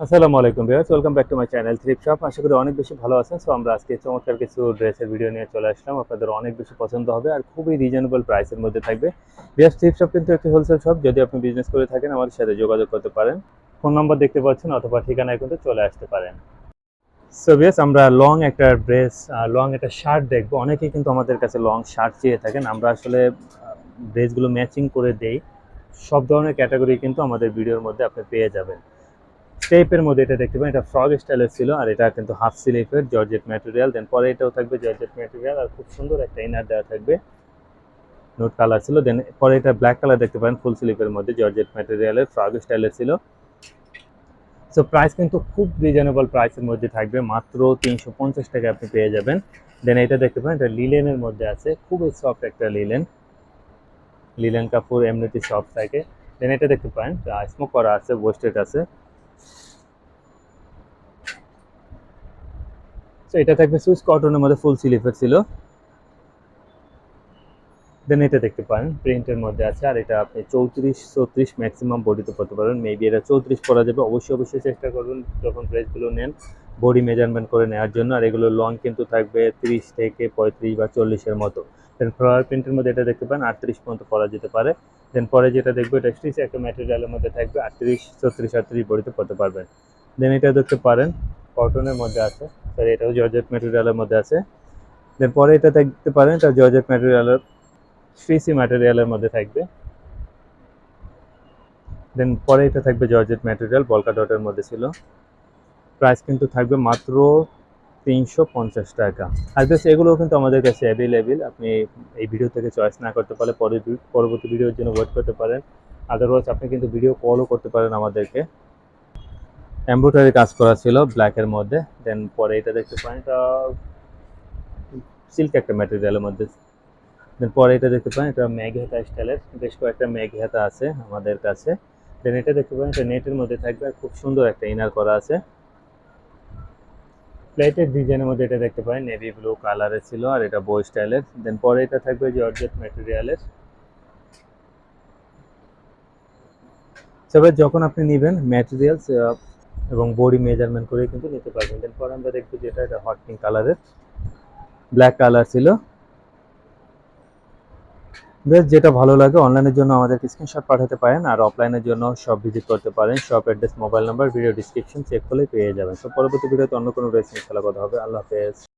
আসসালামু আলাইকুম viewers, welcome back to my channel thrift shop আশা করি অনেক বেশি ভালো আছেন। সো আমরা আজকে চমৎকার কিছু ড্রেসের ভিডিও নিয়ে চলে আসলাম। আপনাদের অনেক বেশি পছন্দ হবে আর খুবই রিজনেবল প্রাইসের মধ্যে থাকবে। ভিউয়ার্স থ্রিপ শপ কিন্তু একটি হোলসেল শপ যদি আপনি বিজনেস করে থাকেন, আমাদের সাথে যোগাযোগ করতে পারেন। ফোন নাম্বার দেখতে পাচ্ছেন অথবা ঠিকানায় কিন্তু চলে আসতে পারেন। সো ভিউয়ার্স, আমরা লং একটা ড্রেস লং একটা শার্ট দেখব। অনেকেই কিন্তু আমাদের কাছে লং শার্ট চেয়ে থাকেন। আমরা আসলে ড্রেসগুলো ম্যাচিং করে দেই। সব ধরনের ক্যাটাগরি কিন্তু আমাদের ভিডিওর মধ্যে আপনি পেয়ে যাবেন। স্টেপের মধ্যে এটা দেখতে পাবেন এটা ফ্রগ স্টাইলের ছিল আর এটা কিন্তু হাফ স্লিভের জর্জেট ম্যাটেরিয়াল দেন পরে এটাও থাকবে জর্জেট ম্যাটেরিয়াল আর খুব সুন্দর একটা ইনার দেওয়া থাকবে। নোট কালার ছিল দেন পরে এটা ব্ল্যাক কালার দেখতে পারেন ফুল স্লিপের মধ্যে জর্জেট ম্যাটেরিয়ালের ফ্রগ স্টাইলের ছিল। সো প্রাইস কিন্তু খুব রিজনেবল প্রাইসের মধ্যে থাকবে, মাত্র তিনশো পঞ্চাশ টাকা আপনি পেয়ে যাবেন। দেন এটা দেখতে পারেন, এটা লিলেনের মধ্যে আছে, খুবই সফট একটা লিলেন লিলেন কাপড় এমনিতে সফট থাকে। দেন এটা দেখতে পারেন স্মোক করা আছে ওয়েস্টেড আছে। তো এটা থাকবে সুইস কটনের মধ্যে ফুল স্লিভের ছিল। দেন এটা দেখতে পারেন প্রিন্টের মধ্যে আছে, আর এটা আপনি চৌত্রিশ চৌত্রিশ ম্যাক্সিমাম বডিতে পড়তে পারবেন। মেবি এটা চৌত্রিশ পরা যাবে, অবশ্যই অবশ্যই চেষ্টা করবেন যখন ড্রেসগুলো নেন বডি মেজারমেন্ট করে নেওয়ার জন্য। আর এগুলো লং কিন্তু থাকবে তিরিশ থেকে পঁয়ত্রিশ বা চল্লিশের মতো। দেন ফ্লাওয়ার প্রিন্টের মধ্যে এটা দেখতে পান, আটত্রিশ পর্যন্ত পরা যেতে পারে। দেন পরে যেটা দেখবে, এটা স্টিচ একটা ম্যাটেরিয়ালের মধ্যে থাকবে, আটত্রিশ, চৌত্রিশ, আটত্রিশ বডিতে পড়তে পারবেন। দেন এটা দেখতে পারেন কটনের মধ্যে আছে। স্যার এটাও জর্জেট ম্যাটেরিয়ালের মধ্যে আছে। দেন পরে এটা দেখতে পারেন, এটা জর্জেট ম্যাটেরিয়ালের সিসি ম্যাটেরিয়ালের মধ্যে থাকবে। দেন পরে এটা থাকবে জর্জেট ম্যাটেরিয়াল বলকা ডটের মধ্যে ছিল। প্রাইস কিন্তু থাকবে মাত্র তিনশো পঞ্চাশ টাকা। আর বেশ, এগুলোও কিন্তু আমাদের কাছে অ্যাভেলেবেল আপনি এই ভিডিও থেকে চয়েস না করতে পারলে পরে পরবর্তী ভিডিওর জন্য ওয়েট করতে পারেন। আদারওয়াইজ আপনি কিন্তু ভিডিও কলও করতে পারেন আমাদেরকে। এমব্রয়ডারি কাজ করা ছিল ব্ল্যাকের মধ্যে। দেন পরে এটা দেখতে পারেন, এটা সিল্ক একটা ম্যাটেরিয়ালের মধ্যে। দেন পরে এটা দেখতে পারেন, এটা ম্যাগি হাতা স্টাইলের বেশ কয়েকটা ম্যাগি হাতা আছে আমাদের কাছে। দেন এটা দেখতে পারেন, এটা নেটের মধ্যে থাকবে খুব সুন্দর একটা ইনার করা আছে। প্লেটের ডিজাইনের মধ্যে এটা দেখতে পাই নেভি ব্লু কালারের ছিল আর এটা বই স্টাইলের দেন পরে এটা থাকবে জর্জেট ম্যাটেরিয়ালের তবে যখন আপনি নেবেন ম্যাটেরিয়ালস এবং বডি মেজারমেন্ট করে কিন্তু নিতে পারবেন। দেন পরে আমরা দেখব যেটা এটা হট পিঙ্ক কালারের ব্ল্যাক কালার ছিল। বেশ, যেটা ভালো লাগে, অনলাইনের জন্য আমাদেরকে স্ক্রিনশট পাঠাতে পারেন আর অফলাইনের জন্য সব ভিজিট করতে পারেন। সব address mobile number video description check করলে পেয়ে যাবেন। তো পরবর্তী ভিডিওতে অন্য কোনো ড্রেস খেলা কথা হবে। আল্লাহ হাফেজ।